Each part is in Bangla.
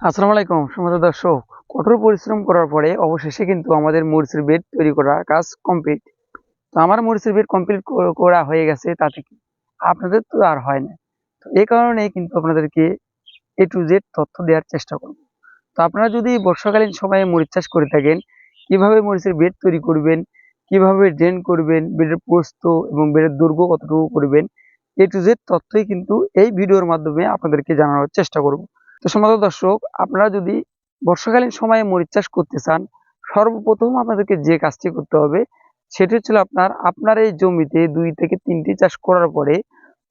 আসসালামু আলাইকুম সম্মানিত দর্শক। কঠোর পরিশ্রম করার পরে অবশেষে কিন্তু আমাদের মরিচের বেড তৈরি করা কাজ কমপ্লিট তো আমার মরিচের বেড কমপ্লিট করা হয়ে গেছে তাতে কি? আপনাদের তো আর হয় না। তো এই কারণে কিন্তু আপনাদেরকে এ টু জেড তথ্য দেওয়ার চেষ্টা করব। তো আপনারা যদি বর্ষাকালীন সময়ে মরিচ চাষ করে থাকেন, কীভাবে মরিচের বেড তৈরি করবেন, কীভাবে ড্রেন করবেন বেডের প্রস্ত এবং বেডের দুর্গ কতটুকু করবেন এ টু জেড তথ্যই কিন্তু এই ভিডিওর মাধ্যমে আপনাদেরকে জানানোর চেষ্টা করব। তো সম্মানিত দর্শক, আপনারা যদি বর্ষাকালীন সময়ে মরিচ চাষ করতে চান, সর্বপ্রথম আপনাদেরকে যে কাজটি করতে হবে, সেটি হচ্ছে আপনার আপনার এই জমিতে দুই থেকে তিনটি চাষ করার পরে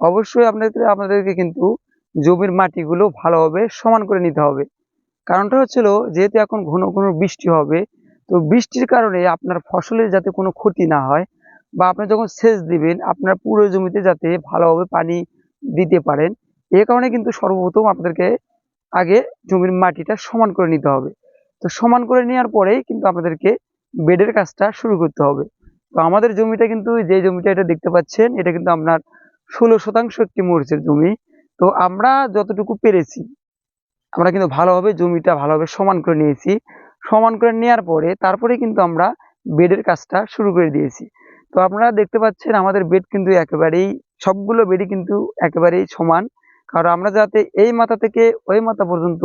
অবশ্যই আপনাদের আপনাদেরকে কিন্তু জমির মাটিগুলো ভালোভাবে সমান করে নিতে হবে। কারণটা হচ্ছিল, যেহেতু এখন ঘন ঘন বৃষ্টি হবে, তো বৃষ্টির কারণে আপনার ফসলের যাতে কোনো ক্ষতি না হয় বা আপনি যখন সেচ দিবেন, আপনার পুরো জমিতে যাতে ভালোভাবে পানি দিতে পারেন, এ কারণে কিন্তু সর্বপ্রথম আপনাদেরকে আগে জমির মাটিটা সমান করে নিতে হবে। তো সমান করে নেওয়ার পরেই কিন্তু আপনাদেরকে বেডের কাজটা শুরু করতে হবে। তো আমাদের জমিটা কিন্তু যে জমিটা এটা দেখতে পাচ্ছেন, এটা কিন্তু আপনার ষোলো শতাংশ একটি মরিচের জমি। তো আমরা যতটুকু পেরেছি, আমরা কিন্তু ভালোভাবে জমিটা ভালোভাবে সমান করে নিয়েছি। সমান করে নেওয়ার পরে তারপরে কিন্তু আমরা বেডের কাজটা শুরু করে দিয়েছি। তো আপনারা দেখতে পাচ্ছেন আমাদের বেড কিন্তু একেবারেই, সবগুলো বেডই কিন্তু একেবারেই সমান। কারণ আমরা যাতে এই মাথা থেকে ওই মাথা পর্যন্ত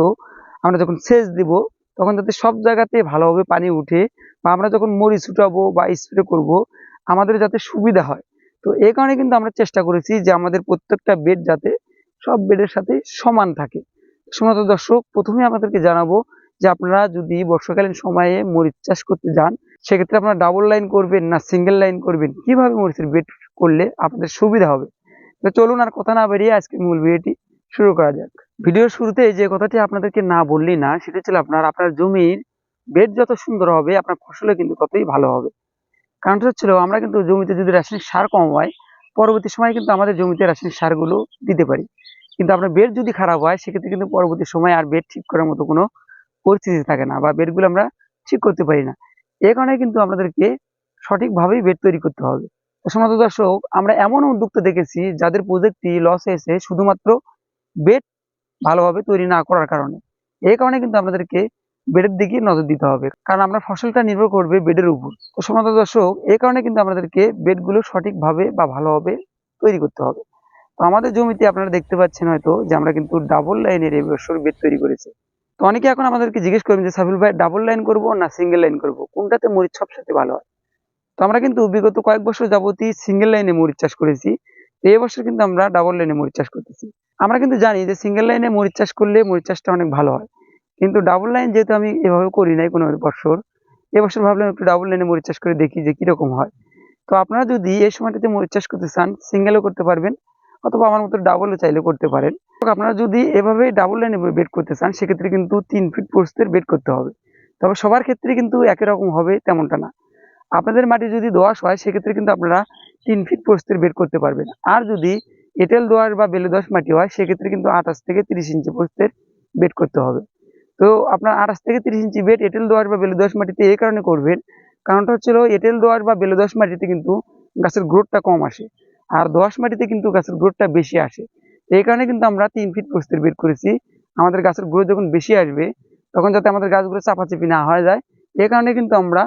আমরা যখন সেচ দিব, তখন যাতে সব জায়গাতে ভালোভাবে পানি উঠে বা আমরা যখন মরি ছুটাবো বা স্প্রে করব, আমাদের যাতে সুবিধা হয়। তো এই কারণে কিন্তু আমরা চেষ্টা করেছি যে আমাদের প্রত্যেকটা বেড যাতে সব বেডের সাথে সমান থাকে। সমাত দর্শক, প্রথমে আমাদেরকে জানাব যে আপনারা যদি বর্ষাকালীন সময়ে মরিচ চাষ করতে যান, সেক্ষেত্রে আপনারা ডাবল লাইন করবেন না সিঙ্গেল লাইন করবেন। কীভাবে মরিচের বেড করলে আপনাদের সুবিধা হবে? তো চলুন আর কথা না বেরিয়ে আজকে মূল ভিডিওটি শুরু করা যাক। ভিডিওর শুরুতে যে কথাটি আপনাদেরকে না বললেই না, সেটা ছিল আপনার আপনার জমির বেড যত সুন্দর হবে, আপনার ফসলে কিন্তু ততই ভালো হবে। কারণটা হচ্ছিল, আমরা কিন্তু জমিতে যদি রাসায়নিক সার কম হয়, পরবর্তী সময় কিন্তু আমাদের জমিতে রাসায়নিক সারগুলো দিতে পারি। কিন্তু আপনার বেড যদি খারাপ হয়, সেক্ষেত্রে কিন্তু পরবর্তী সময় আর বেড ঠিক করার মতো কোনো পরিস্থিতি থাকে না বা বেডগুলো আমরা ঠিক করতে পারি না। এ কারণে কিন্তু আমাদেরকে সঠিকভাবেই বেড তৈরি করতে হবে। সমাজ দর্শক, আমরা এমন উদ্যোক্তা দেখেছি যাদের প্রজেক্টটি লস হয়েছে শুধুমাত্র বেড ভালোভাবে তৈরি না করার কারণে। এই কারণে কিন্তু আমাদেরকে বেডের দিকে নজর দিতে হবে। কারণ আমরা ফসলটা নির্ভর করবে বেডের উপর। তো সমাজ দর্শক এই কারণে কিন্তু আমাদেরকে বেডগুলো সঠিকভাবে বা ভালোভাবে তৈরি করতে হবে। তো আমাদের জমিতে আপনারা দেখতে পাচ্ছেন হয়তো যে আমরা কিন্তু ডাবল লাইনের এবছর বেড তৈরি করেছি। তো অনেকে এখন আমাদেরকে জিজ্ঞেস করবেন যে, সাবিল ভাই ডাবল লাইন করব না সিঙ্গেল লাইন করব? কোনটাতে মরিচ সবসাথে ভালো হয়? তো আমরা কিন্তু বিগত কয়েক বছর যাবতই সিঙ্গেল লাইনে মরিচ চাষ করেছি। এই বছর কিন্তু আমরা ডাবল লাইনে মরিচ চাষ করতেছি। আমরা কিন্তু জানি যে সিঙ্গেল লাইনে মরিচ চাষ করলে মরিচ চাষটা অনেক ভালো হয়। কিন্তু ডাবল লাইন যেহেতু আমি এভাবে করি নাই কোনো বছর এবছর ভাবলাম একটু ডাবল লাইনে মরিচ চাষ করে দেখি যে কীরকম হয়। তো আপনারা যদি এই সময়টাতে মরিচ চাষ করতে চান সিঙ্গেলও করতে পারবেন, অথবা আমার মতো ডাবলও চাইলে করতে পারেন। আপনারা যদি এভাবে ডাবল লাইনে বেড করতে চান, সেক্ষেত্রে কিন্তু তিন ফিট পোস্টের বেড করতে হবে। তবে সবার ক্ষেত্রে কিন্তু একই রকম হবে তেমনটা না। আপনাদের মাটি যদি দোয়াশ হয়, সেক্ষেত্রে কিন্তু আপনারা তিন ফিট পোস্তের বের করতে পারবেন। আর যদি এঁটেল দোয়াশ বা বেলে দোয়াশ মাটি হয়, সেক্ষেত্রে কিন্তু আঠাশ থেকে তিরিশ ইঞ্চি পোস্তের বেড করতে হবে। তো আপনার আঠাশ থেকে তিরিশ ইঞ্চি বেড এঁটেল দোয়াশ বা বেলে দোয়াশ মাটিতে এই কারণে করবেন। কারণটা হচ্ছিল এঁটেল দোয়াশ বা বেলে দোয়াশ মাটিতে কিন্তু গাছের গ্রোথটা কম আসে, আর দোয়াশ মাটিতে কিন্তু গাছের গ্রোথটা বেশি আসে। এই কারণে কিন্তু আমরা তিন ফিট পোস্তের বেড করেছি। আমাদের গাছের গ্রোথ যখন বেশি আসবে, তখন যাতে আমাদের গাছগুলো চাপাচাপি না হয়ে যায় এই কারণে কিন্তু আমরা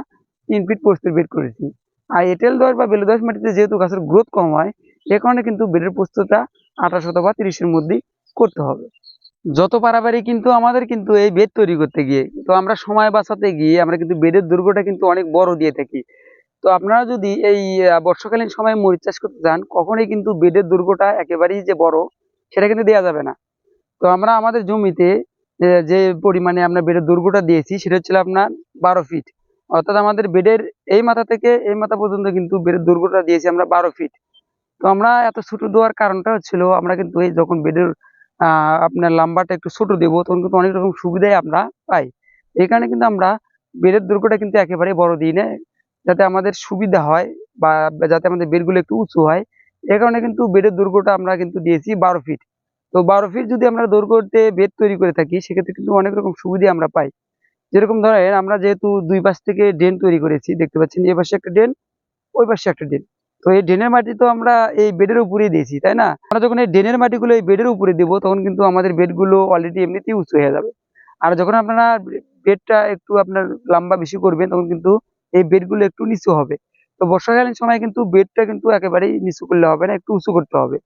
তিন ফিট পোস্তের বেড করেছি। আর এঁটেল দশ বা বেলে দশ মাটিতে যেহেতু গাছের গ্রোথ কম হয়, সে কারণে কিন্তু বেডের পোস্তটা আঠাশ অথবা তিরিশের মধ্যেই করতে হবে। যত পারাবারই কিন্তু আমাদের কিন্তু এই বেড তৈরি করতে গিয়ে, তো আমরা সময় বাঁচাতে গিয়ে আমরা কিন্তু বেডের দুর্গটা কিন্তু অনেক বড় দিয়ে থাকি। তো আপনারা যদি এই বর্ষাকালীন সময় মরিচ চাষ করতে চান, কখনোই কিন্তু বেডের দুর্গটা একেবারেই যে বড়, সেটা কিন্তু দেওয়া যাবে না। তো আমরা আমাদের জমিতে যে পরিমাণে আমরা বেডের দুর্গটা দিয়েছি, সেটা হচ্ছিল আপনার বারো ফিট অর্থাৎ আমাদের বেডের এই মাথা থেকে এই মাথা পর্যন্ত কিন্তু বেডের দুর্গটা দিয়েছি আমরা বারো ফিট তো আমরা এত ছোট দেওয়ার কারণটা হচ্ছিল, আমরা কিন্তু এই যখন বেডের আপনার লাম্বাটা একটু ছোট দেবো, তখন কিন্তু অনেক রকম সুবিধাই আমরা পাই। এই কারণে কিন্তু আমরা বেডের দুর্গটা কিন্তু একেবারে বড় দিই না, যাতে আমাদের সুবিধা হয় বা যাতে আমাদের বেডগুলো একটু উঁচু হয়। এ কারণে কিন্তু বেডের দুর্গটা আমরা কিন্তু দিয়েছি বারো ফিট তো বারো ফিট যদি আমরা দৈর্ঘ্যতে বেড তৈরি করে থাকি, সেক্ষেত্রে কিন্তু অনেক রকম সুবিধা আমরা পাই। যেরকম ধরেন আমরা যেহেতু দুই পাশ থেকে ড্রেন তৈরি করেছি, দেখতে পাচ্ছেন এই পাশে একটা ড্রেন, ওই পাশে একটা ড্রেন। তো এই ড্রেনের মাটি তো আমরা এই বেডের উপরেই দিয়েছি, তাই না? আমরা যখন এই ড্রেনের মাটিগুলো এই বেডের উপরে দেবো, তখন কিন্তু আমাদের বেডগুলো অলরেডি এমনিতেই উঁচু হয়ে যাবে। আর যখন আপনারা বেডটা একটু আপনার লম্বা বেশি করবেন, তখন কিন্তু এই বেডগুলো একটু নিচু হবে। তো বর্ষাকালীন সময় কিন্তু বেডটা কিন্তু একেবারেই নিচু করলে হবে না, একটু উঁচু করতে হবে।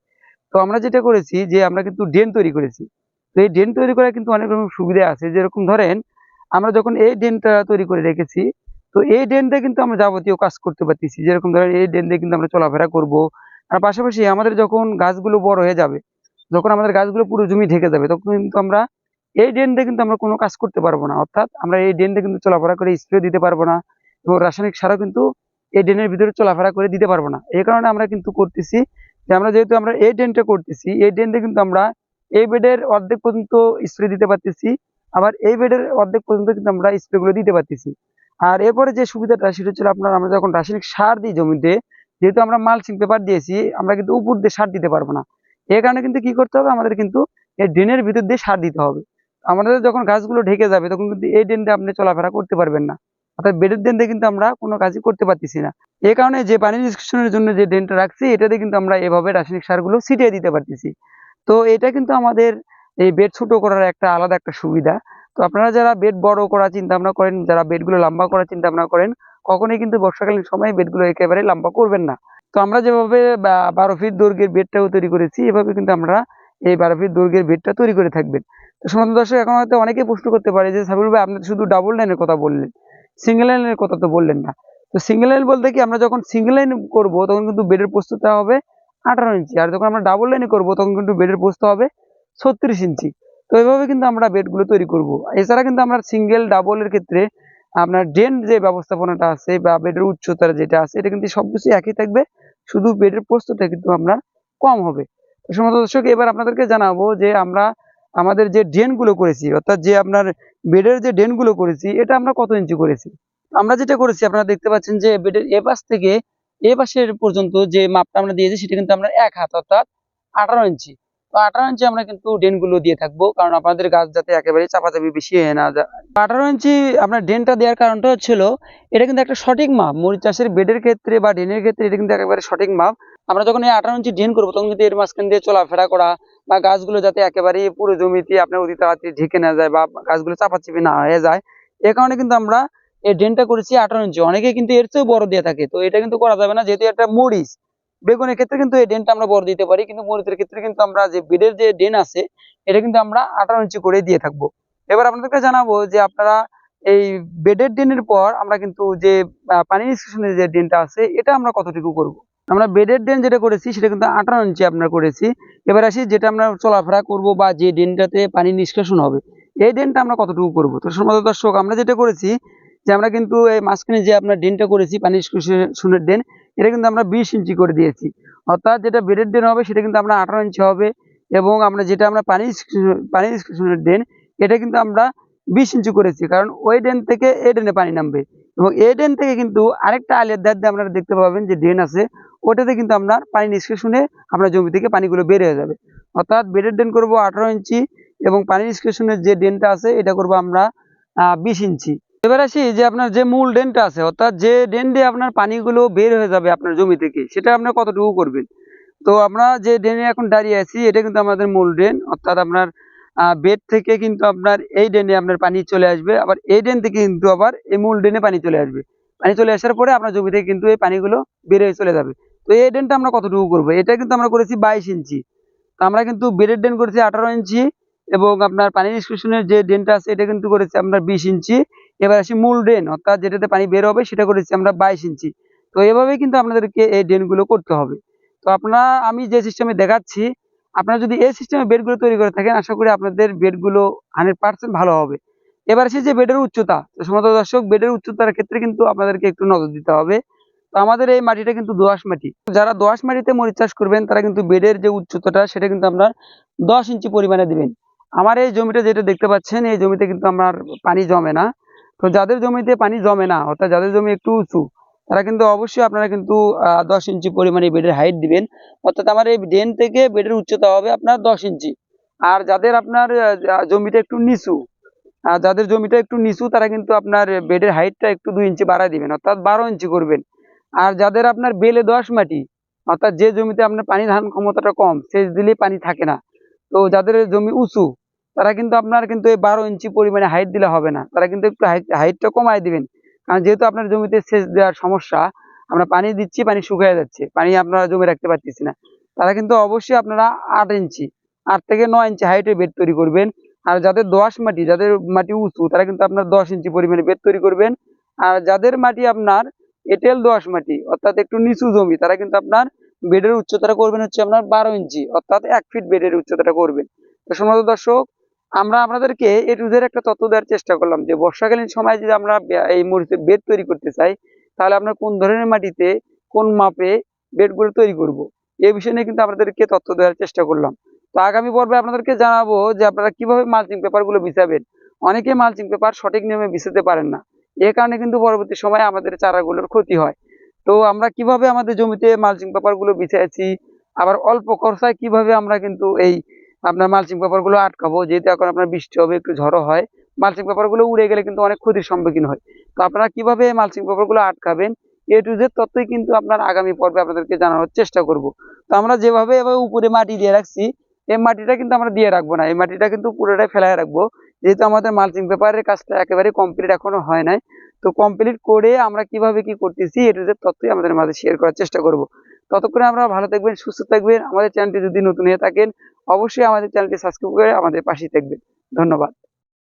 তো আমরা যেটা করেছি যে আমরা কিন্তু ড্রেন তৈরি করেছি। তো এই ড্রেন তৈরি করার কিন্তু অনেক রকম সুবিধা আছে। যেরকম ধরেন আমরা যখন এই ড্রেনটা তৈরি করে রেখেছি, তো এই ড্রেনটা কিন্তু আমরা যাবতীয় কাজ করতে পারতেছি। যেরকম ধরেন এই ড্রেন দিয়ে কিন্তু আমরা চলাফেরা করব। আর পাশাপাশি আমাদের যখন গাছগুলো বড় হয়ে যাবে, যখন আমাদের গাছগুলো পুরো জমি ঢেকে যাবে, তখন কিন্তু আমরা এই ড্রেন দিয়ে কিন্তু আমরা কোনো কাজ করতে পারব না। অর্থাৎ আমরা এই ড্রেন দিয়ে কিন্তু চলাফেরা করে স্প্রে দিতে পারব না এবং রাসায়নিক সারও কিন্তু এই ড্রেনের ভিতরে চলাফেরা করে দিতে পারব না। এই কারণে আমরা কিন্তু করতেছি যে আমরা যেহেতু আমরা এই ড্রেনটা করতেছি, এই ড্রেনটা কিন্তু আমরা এই বেডের অর্ধেক পর্যন্ত স্প্রে দিতে পারতেছি। আবার এই বেডের অর্ধেক পর্যন্ত কিন্তু আমরা স্প্রে গুলো দিতে পারতেছি। আর এরপরে যে সুবিধাটা, সেটা হচ্ছে আপনার আমরা যখন রাসায়নিক সার দিই জমিতে, যেহেতু আমরা মালচিং পেপার দিয়েছি, আমরা কিন্তু উপর দিয়ে সার দিতে পারব না। এই কারণে কিন্তু কি করতে হবে? আমাদের কিন্তু এই ড্রেনের ভিতর দিয়ে সার দিতে হবে। আমাদের যখন গাছগুলো ঢেকে যাবে, তখন কিন্তু এই ড্রেনটা আপনি চলাফেরা করতে পারবেন না। অর্থাৎ বেডের ড্রেন দিয়ে কিন্তু আমরা কোনো কাজই করতে পারতেছি না। এই কারণে যে পানি নিষ্কাশনের জন্য যে ড্রেনটা রাখছি, এটাতে কিন্তু আমরা এভাবে রাসায়নিক সারগুলো ছিটিয়ে দিতে পারতেছি। তো এটা কিন্তু আমাদের এই বেড ছোট করার একটা আলাদা একটা সুবিধা। তো আপনারা যারা বেড বড় করার চিন্তা ভাবনা করেন, যারা বেডগুলো লম্বা করার চিন্তা ভাবনা করেন, কখনোই কিন্তু বর্ষাকালীন সময় বেডগুলো একেবারে লম্বা করবেন না। তো আমরা যেভাবে বারো ফিট দৈর্ঘ্যের বেডটাও তৈরি করেছি, এভাবে কিন্তু আমরা এই বারো ফিট দৈর্ঘ্যের বেডটা তৈরি করে থাকবেন। তো সমাজ দর্শক, এখন হয়তো অনেকেই প্রশ্ন করতে পারে যে, সাবির ভাই, আপনি শুধু ডাবল লাইনের কথা বললেন সিঙ্গেল লাইনের কথা তো বললেন না। তো সিঙ্গেল লাইন বলতে কি, আমরা যখন সিঙ্গেল লাইন করব, তখন কিন্তু বেডের প্রস্তুতটা হবে আঠারো ইঞ্চি, আর যখন আমরা ডাবল লাইনে করব, তখন কিন্তু বেডের প্রস্ত হবে ছত্রিশ ইঞ্চি। তো এইভাবে কিন্তু আমরা বেডগুলো তৈরি করব। এছাড়া কিন্তু আমরা সিঙ্গেল ডাবলের ক্ষেত্রে আপনার ড্রেন যে ব্যবস্থাপনাটা আছে বা বেডের উচ্চতার যেটা আছে, এটা কিন্তু সবকিছু একই থাকবে। শুধু বেডের প্রস্তুতটা কিন্তু আপনার কম হবে। সমস্ত দর্শক, এবার আপনাদেরকে জানাব যে আমরা আমাদের যে ড্রেনগুলো করেছি, অর্থাৎ যে আপনার বেডের যে ড্রেনগুলো করেছি, এটা আমরা কত ইঞ্চি করেছি? আমরা যেটা করেছি, আপনারা দেখতে পাচ্ছেন যে বেডের এ পাশ থেকে এ পাশের পর্যন্ত যে মাপটা আমরা দিয়েছি, সেটা কিন্তু আমরা এক হাত, অর্থাৎ আঠারো ইঞ্চি। তো আঠারো ইঞ্চি আমরা কিন্তু ড্রেনগুলো দিয়ে থাকব, কারণ আপনাদের গাছ যাতে একেবারে চাপাচাপি বেশি হয়ে না যায় আঠারো ইঞ্চি আপনার ড্রেনটা দেওয়ার কারণটা হচ্ছিল, এটা কিন্তু একটা সঠিক মাপ। মরিচ চাষের বেডের ক্ষেত্রে বা ড্রেনের ক্ষেত্রে এটা কিন্তু একেবারে সঠিক মাপ। আমরা যখন এই আঠারো ইঞ্চি ড্রেন করব, তখন কিন্তু এর মাঝখান দিয়ে চলাফেরা করা বা গাছগুলো যাতে একেবারে পুরো জমিতে আপনার অতি তাড়াতাড়ি ঢেকে না যায় বা গাছগুলো চাপাচাপি না হয়ে যায়, এ কারণে কিন্তু আমরা এই ড্রেনটা করেছি আঠারো ইঞ্চি। অনেকে কিন্তু এর চেয়েও বড় দিয়ে থাকে, তো এটা কিন্তু করা যাবে না, যেহেতু একটা মরিচ বেগুনের ক্ষেত্রে কিন্তু এই ড্রেনটা আমরা বড় দিতে পারি, কিন্তু মরিচের ক্ষেত্রে কিন্তু আমরা যে বেডের যে ড্রেন আছে, এটা কিন্তু আমরা আঠারো ইঞ্চি করে দিয়ে থাকব। এবার আপনাদেরকে জানাব যে আপনারা এই বেডের ড্রেনের পর আমরা কিন্তু যে পানি নিষ্কাশনের যে ড্রেনটা আছে, এটা আমরা কতটুকু করব? আমরা বেডের ড্রেন যেটা করেছি, সেটা কিন্তু আঠারো ইঞ্চি আপনার করেছি। এবার আসি যেটা আমরা চলাফেরা করব বা যে ড্রেনটাতে পানি নিষ্কাশন হবে, এই ড্রেনটা আমরা কতটুকু করব? তো সমাজ দর্শক, আমরা যেটা করেছি যে আমরা কিন্তু এই মাঝখানে যে আপনার ড্রেনটা করেছি, পানি নিষ্কাশনের ড্রেন, এটা কিন্তু আমরা বিশ ইঞ্চি করে দিয়েছি। অর্থাৎ যেটা বেডের ড্রেন হবে, সেটা কিন্তু আমরা আঠারো ইঞ্চি হবে এবং আমরা যেটা আমরা পানি পানি নিষ্কাশনের ড্রেন, এটা কিন্তু আমরা বিশ ইঞ্চি করেছি। কারণ ওই ড্রেন থেকে এ ড্রেনে পানি নামবে এবং এই ড্রেন থেকে কিন্তু আরেকটা আলের ধার দিয়ে আপনারা দেখতে পাবেন যে ড্রেন আছে, ওটাতে কিন্তু আপনার পানি নিষ্কাশনে আপনার জমি থেকে পানিগুলো বের হয়ে যাবে। অর্থাৎ বেডের ড্রেন করব আঠারো ইঞ্চি এবং পানি নিষ্কাশনের যে ড্রেনটা আছে, এটা করব আমরা বিশ ইঞ্চি এবার আসি যে আপনার যে মূল ড্রেনটা আছে, অর্থাৎ যে ড্রেন দিয়ে আপনার পানিগুলো বের হয়ে যাবে আপনার জমি থেকে, সেটা আপনার কতটুকু করবেন? তো আমরা যে ড্রেনে এখন দাঁড়িয়ে আছি, এটা কিন্তু আমাদের মূল ড্রেন, অর্থাৎ আপনার বেড থেকে কিন্তু আপনার এই ড্রেনে আপনার পানি চলে আসবে, আবার এই ড্রেন থেকে কিন্তু আবার এই মূল ড্রেনে পানি চলে আসবে। পানি চলে আসার পরে আপনার জমি থেকে কিন্তু এই পানিগুলো বের হয়ে চলে যাবে। তো এই ড্রেনটা আমরা কতটুকু করব? এটা কিন্তু আমরা করেছি বাইশ ইঞ্চি। তো আমরা কিন্তু বেডের ড্রেন করেছি আঠারো ইঞ্চি এবং আপনার পানি নিষ্কাশনের যে ড্রেনটা আছে, এটা কিন্তু করেছি আপনার বিশ ইঞ্চি। এবার আসি মূল ড্রেন অর্থাৎ যেটাতে পানি বের হবে সেটা করেছি আমরা বাইশ ইঞ্চি। তো এভাবেই কিন্তু আপনাদেরকে এই ড্রেনগুলো করতে হবে। তো আপনারা, আমি যে সিস্টেমে দেখাচ্ছি, আপনারা যদি এই সিস্টেমে বেডগুলো তৈরি করে থাকেন, আশা করি আপনাদের বেডগুলো হান্ড্রেড পার্সেন্ট ভালো হবে। এবার আসি যে বেডের উচ্চতা, তো সমস্ত দর্শক বেডের উচ্চতার ক্ষেত্রে কিন্তু আপনাদেরকে একটু নজর দিতে হবে। তো আমাদের এই মাটিটা কিন্তু দোআঁশ মাটি। যারা দোআঁশ মাটিতে মরিচ চাষ করবেন, তারা কিন্তু বেডের যে উচ্চতাটা, সেটা কিন্তু আপনার দশ ইঞ্চি পরিমাণে দিবেন। আমার এই জমিটা যেটা দেখতে পাচ্ছেন, এই জমিতে কিন্তু আমার পানি জমে না। তো যাদের জমিতে পানি জমে না, অর্থাৎ যাদের জমি একটু উঁচু, তারা কিন্তু অবশ্যই আপনারা কিন্তু দশ ইঞ্চি পরিমাণে বেডের হাইট দিবেন। অর্থাৎ আমার এই ড্রেন থেকে বেডের উচ্চতা হবে আপনার দশ ইঞ্চি। আর যাদের আপনার জমিটা একটু নিচু, আর যাদের জমিটা একটু নিচু, তারা কিন্তু আপনার বেডের হাইটটা একটু দুই ইঞ্চি বাড়ায় দিবেন, অর্থাৎ বারো ইঞ্চি করবেন। আর যাদের আপনার বেলে দশ মাটি, অর্থাৎ যে জমিতে আপনার পানি ধারণ ক্ষমতাটা কম সেচ দিলে পানি থাকে না। তো যাদের জমি উঁচু তারা কিন্তু আপনার কিন্তু এই বারো ইঞ্চি পরিমাণে হাইট দিলে হবে না। তারা কিন্তু একটু হাইটটা কমায় দিবেন। কারণ যেহেতু আপনার জমিতে সেচ দেওয়ার সমস্যা, আমরা পানি দিচ্ছি, পানি শুকিয়ে যাচ্ছে। পানি আপনারা জমি রাখতে পারতেছি না। তারা কিন্তু অবশ্যই আপনারা আট ইঞ্চি, আট থেকে নয় ইঞ্চি হাইটের বেড তৈরি করবেন। আর যাদের দোআঁশ মাটি, যাদের মাটি উঁচু, তারা কিন্তু আপনার দশ ইঞ্চি পরিমাণে বেড তৈরি করবেন। আর যাদের মাটি আপনার এঁটেল দোআঁশ মাটি, অর্থাৎ একটু নিচু জমি, তারা কিন্তু আপনার বেডের উচ্চতাটা করবেন হচ্ছে আপনার বারো ইঞ্চি, অর্থাৎ এক ফিট বেডের উচ্চতাটা করবেন। তো সম্মানিত দর্শক আমরা আপনাদেরকে এ টু একটা তথ্য দেওয়ার চেষ্টা করলাম যে বর্ষাকালীন সময় যদি আমরা এই মরিচের বেড তৈরি করতে চাই, তাহলে আমরা কোন ধরনের মাটিতে কোন মাপে বেডগুলো তৈরি করব? এই বিষয় নিয়ে কিন্তু আপনাদেরকে তথ্য দেওয়ার চেষ্টা করলাম। তো আগামী পর্বে আপনাদেরকে জানাব যে আপনারা কীভাবে মালচিং পেপারগুলো বিছাবেন অনেকে মালচিং পেপার সঠিক নিয়মে বিছাতে পারেন না। এ কারণে কিন্তু পরবর্তী সময়ে আমাদের চারাগুলোর ক্ষতি হয়। তো আমরা কীভাবে আমাদের জমিতে মালচিং পেপারগুলো বিছাইছি আবার অল্প খরচায় কীভাবে আমরা কিন্তু এই আপনার মালচিং পেপারগুলো আটকাবো, যেহেতু এখন আপনার বৃষ্টি হবে, একটু ঝড়ো হয় মালচিং পেপারগুলো উড়ে গেলে কিন্তু অনেক ক্ষতির সম্মুখীন হয়। তো আপনারা কীভাবে মালচিং পেপারগুলো আটকাবেন, এ টু জেড তথ্যই কিন্তু আপনার আগামী পর্বে আপনাদেরকে জানানোর চেষ্টা করব। তো আমরা যেভাবে এভাবে উপরে মাটি দিয়ে রাখছি, এই মাটিটা কিন্তু আমরা দিয়ে রাখব না, এই মাটিটা কিন্তু পুরোটাই ফেলায় রাখব। যেহেতু আমাদের মালচিং পেপারের কাজটা একেবারে কমপ্লিট এখনও হয় নাই, তো কমপ্লিট করে আমরা কীভাবে কি করতেছি, এ টু জেড তথ্যই আমাদের মাঝে শেয়ার করার চেষ্টা করব। ততক্ষণে আমরা ভালো থাকবেন, সুস্থ থাকবেন। আমাদের চ্যানেলটি যদি নতুন হয়ে থাকেন, অবশ্যই আমাদের চ্যানেলটি সাবস্ক্রাইব করে আমাদের পাশেই থাকবেন। ধন্যবাদ।